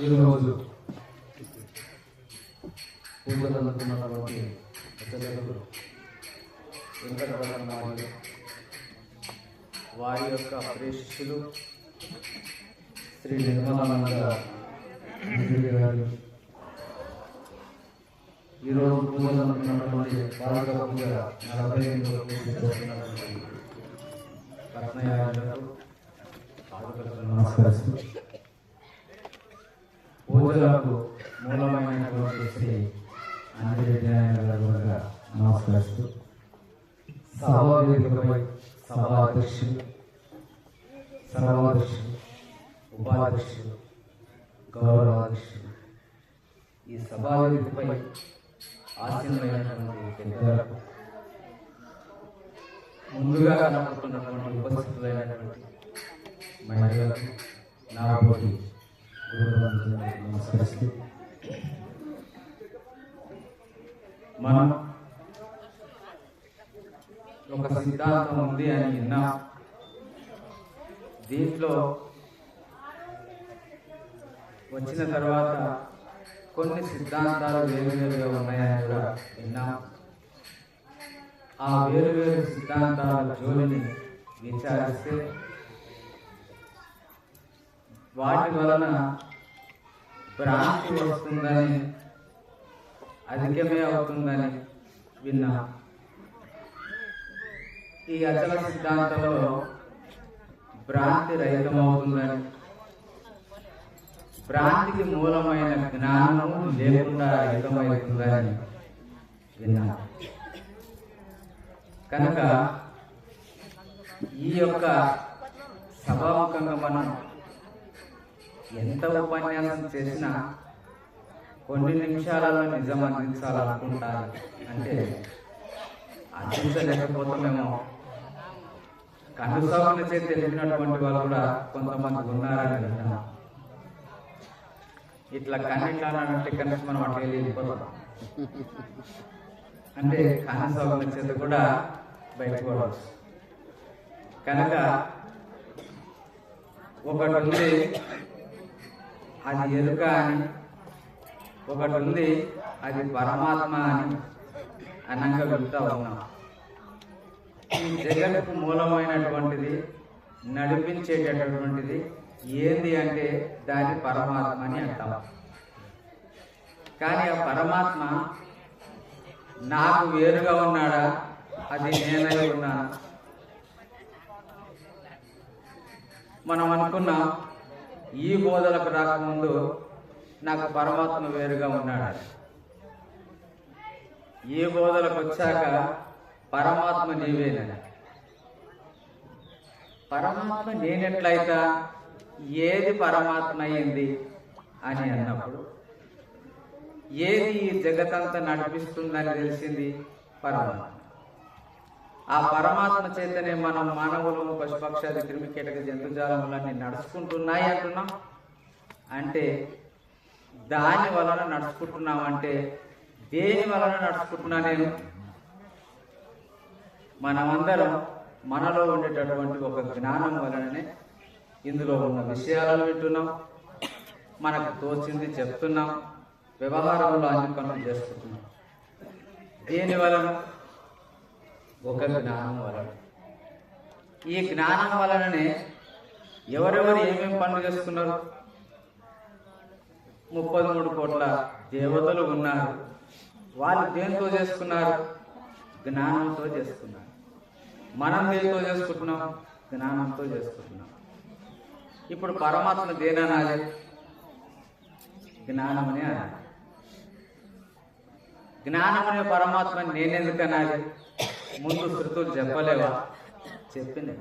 ఈరోజు పూజలందుకున్నటువంటి పెద్దలకు వెంకటరమణ వారి యొక్క ప్రేషిస్తులు శ్రీ నిర్మలానంద గారు. ఈరోజు పూజలందుకున్నటువంటి బాలక పూజ నలభై ఎనిమిది పూజ నమస్కరిస్తూ పూజలకు మూలమైనటువంటి శ్రీ ఆంజనేయ నారాయణ నమస్కరిస్తూ సభావేదికపై సభాధ్యక్షులు సర్వాధ్యక్షులు ఉపాధ్యక్షులు గౌరవాధ్యక్షులు. ఈ సభావేదికపై ఆసీనమైనటువంటి పెద్దలకు ముందుగా కనపడుతున్నటువంటి ఉపస్థితులైనటువంటి మహిళలకు నా పోటీ. నమస్కరిస్తూ. మనం ఒక సిద్ధాంతం ఉంది అని విన్నా. దీంట్లో వచ్చిన తర్వాత కొన్ని సిద్ధాంతాలు వేరు వేరుగా ఉన్నాయని కూడా విన్నాం. ఆ వేరు వేరు సిద్ధాంతాల జోలిని విచారిస్తే వాటి వలన భ్రాంతి వస్తుందని అధికమే అవుతుందని విన్నా. ఈ అచల సిద్ధాంతంలో భ్రాంతి రహితమవుతుందని భ్రాంతికి మూలమైన జ్ఞానము లేకుండా రహితమవుతుందని విన్నా. కనుక ఈ యొక్క సభాముఖంగా మనం ఎంత ఉపన్యాసం చేసినా కొన్ని నిమిషాలలో నిజం అందించాలనుకుంటారు. అంటే అందించలేకపోతున్నామో. కనుసాగుల చేతి తెలిపినటువంటి వాళ్ళు కూడా కొంతమంది ఉన్నారని విన్నాం. ఇట్లా కన్నిట్లానంటే కనీసం మనం అట్లా వెళ్ళిపోతాం. అంటే కనసాగుల చేత కూడా బయటపడవచ్చు కనుక ఒకటి ఉంది అది ఎరుక అని. ఒకటి ఉంది అది పరమాత్మ అని అనంగా వెళ్తా ఉన్నాం. ఈ జగత్కు మూలమైనటువంటిది నడిపించేటటువంటిది ఏంది అంటే దాని పరమాత్మ అని అంటాం. కానీ ఆ పరమాత్మ నాకు వేరుగా ఉన్నాడా? అది నేనై ఉన్నాను? మనం అనుకున్నాం ఈ బోధలకు రాకముందు నాకు పరమాత్మ వేరుగా ఉన్నాడు ఈ బోధలకు వచ్చాక పరమాత్మ నీవేనని పరమాత్మ నేనెట్లయితా? ఏది పరమాత్మ అయింది అని అన్నప్పుడు ఏది ఈ జగతంతా నడిపిస్తుందని తెలిసింది పరమాత్మ. ఆ పరమాత్మ చేతనే మనం మానవులు పశుపక్షాది క్రిమికీటక జంతుజాలములన్నీ నడుచుకుంటున్నాయి అంటున్నాం. అంటే దాని వలన నడుచుకుంటున్నాం అంటే దేని వలన నడుచుకుంటున్నా నేను? మనమందరం మనలో ఉండేటటువంటి ఒక జ్ఞానం వలననే ఇందులో ఉన్న విషయాలను వింటున్నాం. మనకు తోచింది చెప్తున్నాం. వ్యవహారంలో అన్ని పనులు చేసుకుంటున్నాం దేని వలన? ఒక జ్ఞానం వలన. ఈ జ్ఞానం వలననే ఎవరెవరు ఏమేమి పనులు చేస్తున్నారు? ముప్పై మూడు కోట్ల దేవతలు ఉన్నారు. వాళ్ళు దేంతో చేసుకున్నారు? జ్ఞానంతో చేసుకున్నారు. మనం దేంతో చేసుకుంటున్నాం? జ్ఞానంతో చేసుకుంటున్నాం. ఇప్పుడు పరమాత్మ దేననాలి జ్ఞానమనే అనాలి. జ్ఞానమనే పరమాత్మని నేనెందుకు అనాలి? ముందు శృతులు చెప్పలేవా? చెప్పినాయి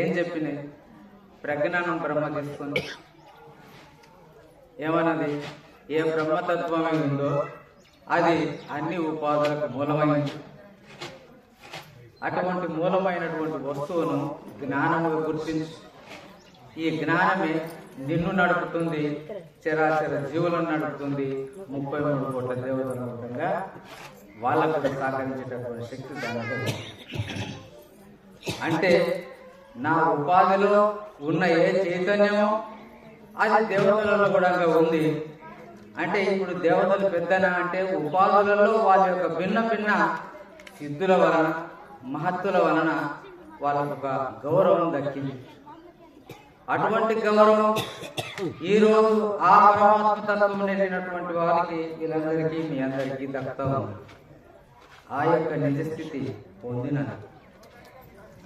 ఏం చెప్పినాయి ప్రజ్ఞానం బ్రహ్మ తీసుకుంది ఏమన్నది? ఏ బ్రహ్మతత్వమే ఉందో అది అన్ని ఉపాధులకు మూలమైంది. అటువంటి మూలమైనటువంటి వస్తువును జ్ఞానముగా గుర్తించి. ఈ జ్ఞానమే నిన్ను నడుపుతుంది చరాచర జీవులను నడుపుతుంది. ముప్పై మూడు కోట్ల దేవతల వాళ్ళకు సహకరించేటటువంటి శక్తి దానికి అంటే నా ఉపాధిలో ఉన్న ఏ చైతన్యమో అది దేవతలలో కూడా ఉంది. అంటే ఇప్పుడు దేవతలు పెద్దన అంటే ఉపాధులలో వాళ్ళ యొక్క భిన్న భిన్న సిద్ధుల వలన మహత్తుల వలన వాళ్ళకు ఒక గౌరవం దక్కింది. అటువంటి గౌరవం ఈ రోజు ఆ పరమాత్మ తత్వం నిండినటువంటి వారికి వీళ్ళందరికీ మీ అందరికీ దక్కుతా ఆ యొక్క నిజస్థితి పొందిన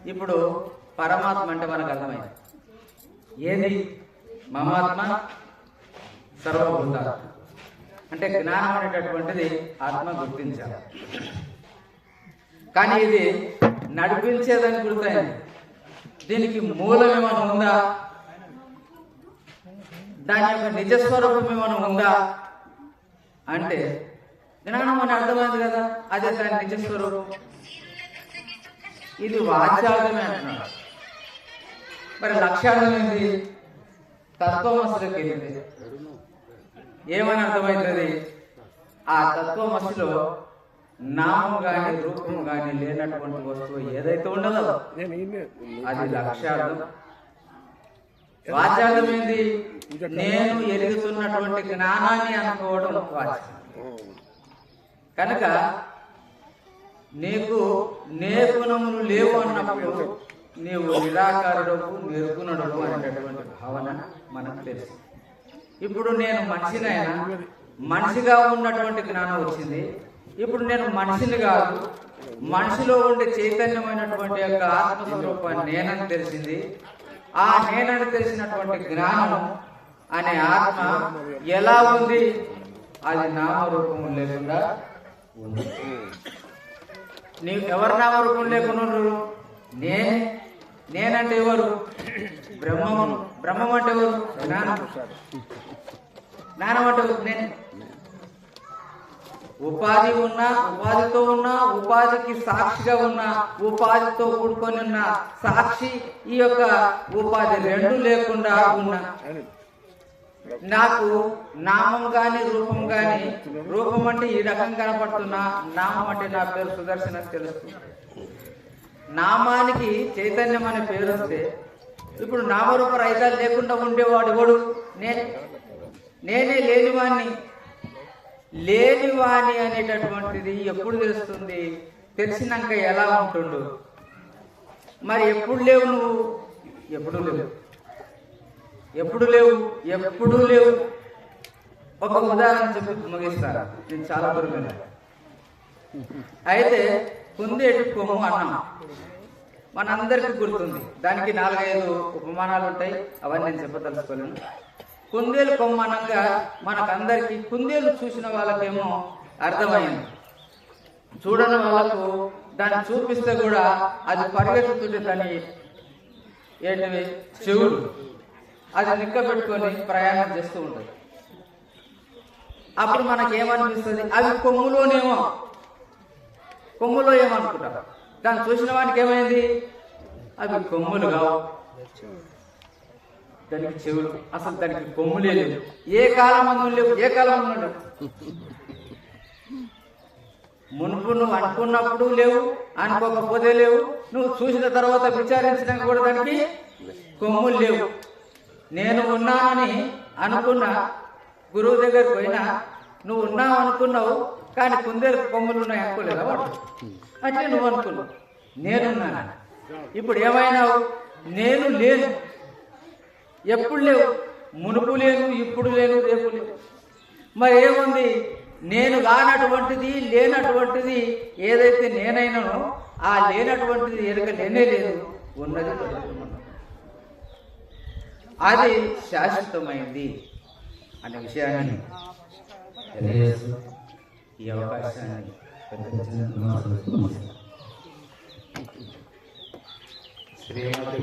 ఇప్పుడు పరమాత్మ అంటే మనకు అర్థమైంది. ఏది? మమాత్మ సర్వభూత అంటే జ్ఞానం అనేటటువంటిది ఆత్మ గుర్తించాలి. కానీ ఇది నడిపించేదని గుర్తయింది. దీనికి మూలం ఏమైనా ఉందా? దాని యొక్క నిజస్వరూపం ఏమైనా ఉందా? అంటే జ్ఞానం అని అర్థమైంది కదా. అదే దాని నిజస్వరూపం ఇది వాచ్యార్థమే అంటున్నాడు. మరి లక్ష్యార్థం ఏంటి తత్వమసులకు వెళ్ళింది ఏమని అర్థమవుతుంది ఆ తత్వమసిలో నామం గాని రూపం గాని లేనటువంటి వస్తువు ఏదైతే ఉండదో అది లక్ష్యార్థం వాచ్యార్థం ఏంది? నేను ఎరుగుతున్నటువంటి జ్ఞానాన్ని అనుకోవడం వాచ్యం కనుక నీకు నేర్గుణములు లేవు అన్నప్పుడు నీవు నిరాకారుడవు నిర్గుణుడవు అనేటటువంటి భావన మనకు తెలుసు. ఇప్పుడు నేను మనిషినైనా మనిషిగా ఉన్నటువంటి జ్ఞానం వచ్చింది. ఇప్పుడు నేను మనిషిని కాదు మనిషిలో ఉండే చైతన్యమైనటువంటి యొక్క ఆత్మస్వరూపాన్ని నేనని తెలిసింది. ఆ నేనని తెలిసినటువంటి జ్ఞానం అనే ఆత్మ ఎలా ఉంది? అది నామరూపం లేకుండా నీవు ఎవరు వరకు లేకుండా నేనే నేనంటే ఎవరు? బ్రహ్మము బ్రహ్మం అంటే ఎవరు? జ్ఞానం జ్ఞానం అంటే ఎవరు? నేను. ఉపాధి ఉన్నా ఉపాధితో ఉన్నా ఉపాధికి సాక్షిగా ఉన్నా ఉపాధితో కూడుకొని ఉన్న సాక్షి ఈ యొక్క ఉపాధి రెండు లేకుండా ఉన్నా. నాకు నామం గాని రూపం గాని రూపం అంటే ఈ రకం కనపడుతున్నా నామం అంటే నా పేరు సుదర్శన తెలుస్తుంది. నామానికి చైతన్యం అనే పేరు వస్తే ఇప్పుడు నామరూప రహితాలు లేకుండా ఉండేవాడు ఎవడు? నేనే నేనే లేనివాణ్ణి. లేనివాణి అనేటటువంటిది ఎప్పుడు తెలుస్తుంది? తెలిసినాక ఎలా ఉంటుండు? మరి ఎప్పుడు లేవు నువ్వు? ఎప్పుడు లేవు. ఎప్పుడు లేవు? ఎప్పుడు లేవు. ఒక ఉదాహరణ చెప్పి ముగిస్తాను నేను చాలా దూరం అయితే కుందేటి కొమ్ము అన్నం. మనందరికీ గుర్తుంది. దానికి నాలుగైదు ఉపమానాలు ఉంటాయి. అవన్నీ నేను చెప్పదలుచుకోలేను. కుందేలు కొమ్ము అనగా మనకందరికీ కుందేలు చూసిన వాళ్ళకేమో అర్థమైంది. చూడని వాళ్ళకు దాన్ని చూపిస్తే కూడా అది పరిగెత్తుతుంటే దాని ఏంటివి చెవులు. అది నిక్క పెట్టుకొని ప్రయాణం చేస్తూ ఉంటుంది. అప్పుడు మనకి ఏమనిపిస్తుంది అవి కొమ్ములోనేమో కొమ్ములో ఏమనుకుంటారు? దాన్ని చూసిన వాడికి ఏమైంది? అవి కొమ్ములు కావు. దానికి చెవులు అసలు దానికి కొమ్ములే లేవు. ఏ కాలం అందు లేవు? ఏ కాలం ఉన్నాడు మునుపు నువ్వు అనుకున్నప్పుడు లేవు అనుకోకపోతే లేవు. నువ్వు చూసిన తర్వాత విచారించడానికి కూడా దానికి కొమ్ములు లేవు. నేను ఉన్నానని అనుకున్నా గురువు దగ్గరకు పోయినా నువ్వు ఉన్నావు అనుకున్నావు కానీ కుందేలు కొమ్ములు ఉన్నాయి అనుకోలేదా వాడు? అంటే నువ్వు అనుకున్నావు. నేనున్నాను ఇప్పుడు ఏమైనావు? నేను లేను. ఎప్పుడు లేవు? మునుపు లేను ఇప్పుడు లేను రేపు లేవు మరి ఏముంది నేను కానటువంటిది లేనటువంటిది ఏదైతే నేనైనానో ఆ లేనటువంటిది ఎరుక లేనే లేదు. ఉన్నది అది శాశ్వతమైంది అనే విషయాన్ని ఈ అవకాశాన్ని శ్రీమతి